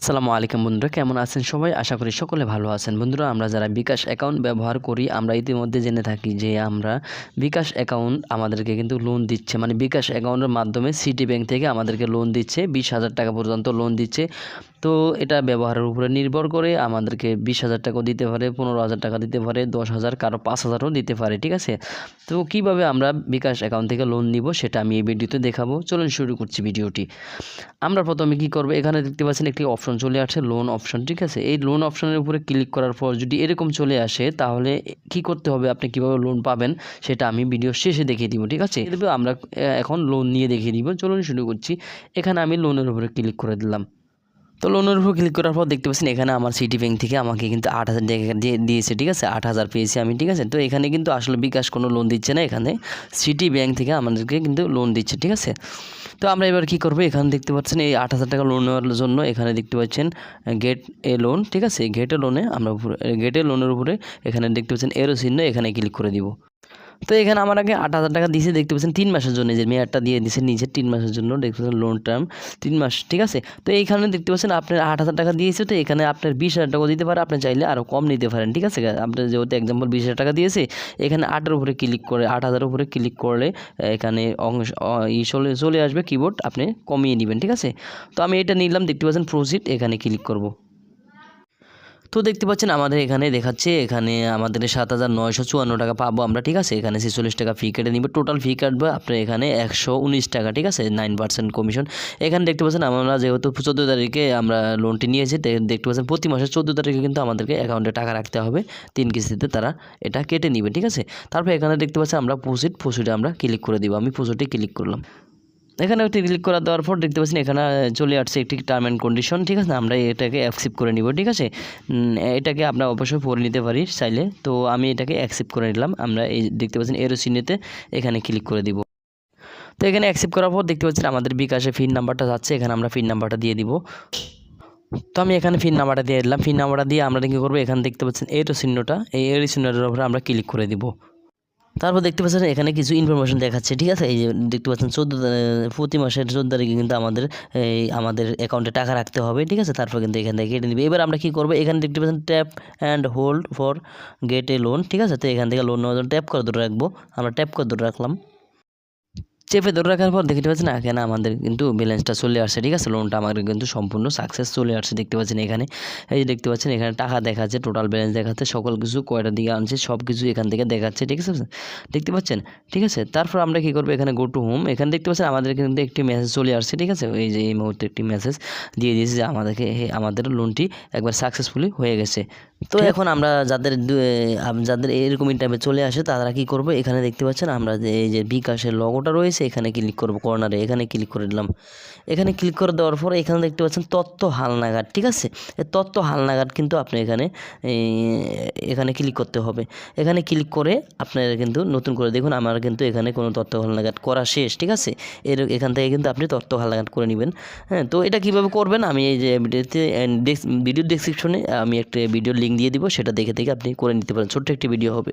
আসসালামু আলাইকুম বন্ধুরা, কেমন আছেন সবাই? আশা করি সকলে ভালো আছেন। বন্ধুরা, আমরা যারা বিকাশ অ্যাকাউন্ট ব্যবহার করি, আমরা ইতিমধ্যে জেনে থাকি যে আমরা বিকাশ অ্যাকাউন্ট আমাদেরকে কিন্তু লোন দিচ্ছে। মানে বিকাশ অ্যাকাউন্টের মাধ্যমে সিটি ব্যাংক থেকে আমাদেরকে লোন দিচ্ছে, বিশ হাজার টাকা পর্যন্ত লোন দিচ্ছে। তো এটা ব্যবহারের উপরে নির্ভর করে আমাদেরকে বিশ হাজার টাকাও দিতে পারে, পনেরো হাজার টাকা দিতে পারে, দশ হাজার, কারও পাঁচ হাজারও দিতে পারে, ঠিক আছে? তো কীভাবে আমরা বিকাশ অ্যাকাউন্ট থেকে লোন নিব সেটা আমি এই ভিডিওতে দেখাবো। চলুন শুরু করছি ভিডিওটি। আমরা প্রথমে কি করব? এখানে দেখতে পাচ্ছেন একটি অপশন চলে আসছে লোন অপশন ঠিক আছে? এই লোন অপশনের উপরে ক্লিক করার পর যদি এরকম চলে আসে, তাহলে কি করতে হবে? আপনি কীভাবে লোন পাবেন? সেটা আমি ভিডিও শেষে দেখিয়ে দিব, ঠিক আছে? এরপর আমরা এখন লোন নিয়ে দেখিয়ে দিব। চলুন শুরু করছি। এখানে আমি লোনের উপরে ক্লিক করে দিলাম। তো লোনের উপর ক্লিক করার পর দেখতে পাচ্ছেন, এখানে আমার সিটি ব্যাংক থেকে আমাকে কিন্তু আট হাজার দিয়েছে, ঠিক আছে? আট হাজার পেয়েছি আমি, ঠিক আছে? তো এখানে কিন্তু আসলে বিকাশ কোনো লোন দিচ্ছে না এখানে। সিটি ব্যাংক থেকে আমাদেরকে কিন্তু লোন দিচ্ছে, ঠিক আছে? তো আমরা এবার কি করব? এখানে দেখতে পাচ্ছেন এই আট হাজার টাকা লোন নেওয়ার জন্য এখানে দেখতে পাচ্ছেন গেট এ লোন ঠিক আছে? গেটে লোনে আমরা গেটে লোনের উপরে এখানে দেখতে পাচ্ছেন এরও চিহ্ন এখানে ক্লিক করে দিব। তো এখানে আমার আগে আট হাজার টাকা দিয়েছে দেখতে পাচ্ছেন, তিন মাসের জন্য। যে মেয়াদটা দিয়ে দিয়েছে নিজের তিন মাসের জন্য, দেখতে পাচ্ছেন লোন টার্ম তিন মাস, ঠিক আছে? তো এইখানে দেখতে পাচ্ছেন, আপনার আট হাজার টাকা দিয়েছে তো এখানে আপনার বিশ হাজার টাকা দিতে পারে, আপনি চাইলে আরও কম নিতে পারেন, ঠিক আছে? আপনার যেহেতু এক্সাম্পল বিশ হাজার টাকা দিয়েছে, এখানে আটের উপরে ক্লিক করে, আট হাজারের উপরে ক্লিক করলে এখানে অংশ ই চলে চলে আসবে কিবোর্ড আপনি কমিয়ে নেবেন, ঠিক আছে? তো আমি এটা নিলাম, দেখতে পাচ্ছেন প্রসিড এখানে ক্লিক করব। তো দেখতে পাচ্ছেন আমাদের এখানে দেখাচ্ছে, এখানে আমাদের সাত হাজার নয়শো চুয়ান্ন টাকা পাবো আমরা, ঠিক আছে? এখানে ছেচল্লিশ টাকা ফি কেটে নিবে টোটাল ফি কাটবে আপনার এখানে একশো উনিশ টাকা, ঠিক আছে? নাইন পার্সেন্ট কমিশন এখানে দেখতে পাচ্ছেন আমরা যেহেতু চোদ্দ তারিখে আমরা লোনটি নিয়েছি দেখতে পাচ্ছেন প্রতি মাসের চোদ্দ তারিখে কিন্তু আমাদেরকে অ্যাকাউন্টে টাকা রাখতে হবে। তিন কিস্তিতে তারা এটা কেটে নিবে, ঠিক আছে? তারপর এখানে দেখতে পাচ্ছেন আমরা প্রসিড প্রসিডে আমরা ক্লিক করে দিব। আমি প্রসিডে ক্লিক করলাম। এখানে একটি ক্লিক করা দেওয়ার পর দেখতে পাচ্ছেন এখানে চলে আসছে একটি টার্ম অ্যান্ড কন্ডিশন ঠিক আছে? আমরা এটাকে অ্যাকসেপ্ট করে নিব, ঠিক আছে? এটাকে আমরা অবশ্যই পড়ে নিতে পারি চাইলে। তো আমি এটাকে অ্যাকসেপ্ট করে নিলাম। আমরা এই দেখতে পাচ্ছেন এরো চিহ্নেতে এখানে ক্লিক করে দিব। তো এখানে অ্যাকসেপ্ট করার পর দেখতে পাচ্ছেন আমাদের বিকাশে ফিন নাম্বারটা যাচ্ছে। এখানে আমরা ফিন নাম্বারটা দিয়ে দিব। তো আমি এখানে ফিন নাম্বারটা দিয়ে দিলাম। ফিন নাম্বারটা দিয়ে আমরা কী করব? এখানে দেখতে পাচ্ছেন এরো চিহ্নটা। এই এরো চিহ্নটার উপরে আমরা ক্লিক করে দিব। তারপর দেখতে পাচ্ছেন এখানে কিছু ইনফরমেশন দেখাচ্ছে, ঠিক আছে? এই যে দেখতে পাচ্ছেন চোদ্দ প্রতি মাসের চোদ্দ তারিখে কিন্তু আমাদের, এই আমাদের অ্যাকাউন্টে টাকা রাখতে হবে, ঠিক আছে? তারপর কিন্তু এখান থেকে কেটে নেবে। এবার আমরা কী করব? এখানে দেখতে পাচ্ছেন tap and hold for get a loan ঠিক আছে? তো এখান থেকে লোন নেওয়ার জন্য ট্যাপ করে ধরে রাখব। আমরা ট্যাপ করে ধরে রাখলাম। চেপে ধরে রাখার পর দেখতে পাচ্ছেন এখানে আমাদের কিন্তু ব্যালেন্সটা চলে আসছে ঠিক আছে? লোনটা আমাদের কিন্তু সম্পূর্ণ সাকসেস চলে আসছে দেখতে পাচ্ছেন এখানে। এই যে দেখতে পাচ্ছেন এখানে টাকা দেখাচ্ছে টোটাল ব্যালেন্স দেখাচ্ছে সকল কিছু কয়টা দিকে আনছে সব কিছু এখান থেকে দেখাচ্ছে ঠিক আছে? দেখতে পাচ্ছেন? ঠিক আছে? তারপর আমরা কী করব? এখানে গো টু হোম এখানে দেখতে পাচ্ছেন আমাদের কিন্তু একটি মেসেজ চলে আসছে ঠিক আছে? এই যে এই মুহূর্তে একটি মেসেজ দিয়ে দিয়েছে যে আমাদেরকে আমাদের লোনটি একবার সাকসেসফুলি হয়ে গেছে। তো এখন আমরা যাদের যাদের এরকম টাইমে চলে আসে তারা কি করব? এখানে দেখতে পাচ্ছেন আমরা যে এই যে বিকাশের লগোটা রয়েছে এখানে ক্লিক করব কর্নারে এখানে ক্লিক করে দিলাম। এখানে ক্লিক করে দেওয়ার পরে এখানে দেখতে পাচ্ছেন তত্ত্ব হালনাগাদ, ঠিক আছে? তত্ত্ব হালনাগাদ কিন্তু আপনি এখানে এখানে ক্লিক করতে হবে। এখানে ক্লিক করে আপনার কিন্তু নতুন করে দেখুন আমার কিন্তু এখানে কোনো তত্ত্ব হালনাগাদ করা শেষ, ঠিক আছে? এর, এখান থেকে কিন্তু আপনি তত্ত্ব হালনাগাদ করে নেবেন। হ্যাঁ তো এটা কীভাবে করবেন? আমি এই যে ভিডিওতে ভিডিও ডেসক্রিপশনে আমি একটা ভিডিও লিঙ্ক দিয়ে দিব, সেটা দেখে দেখে আপনি করে নিতে পারেন। ছোট্ট একটি ভিডিও হবে।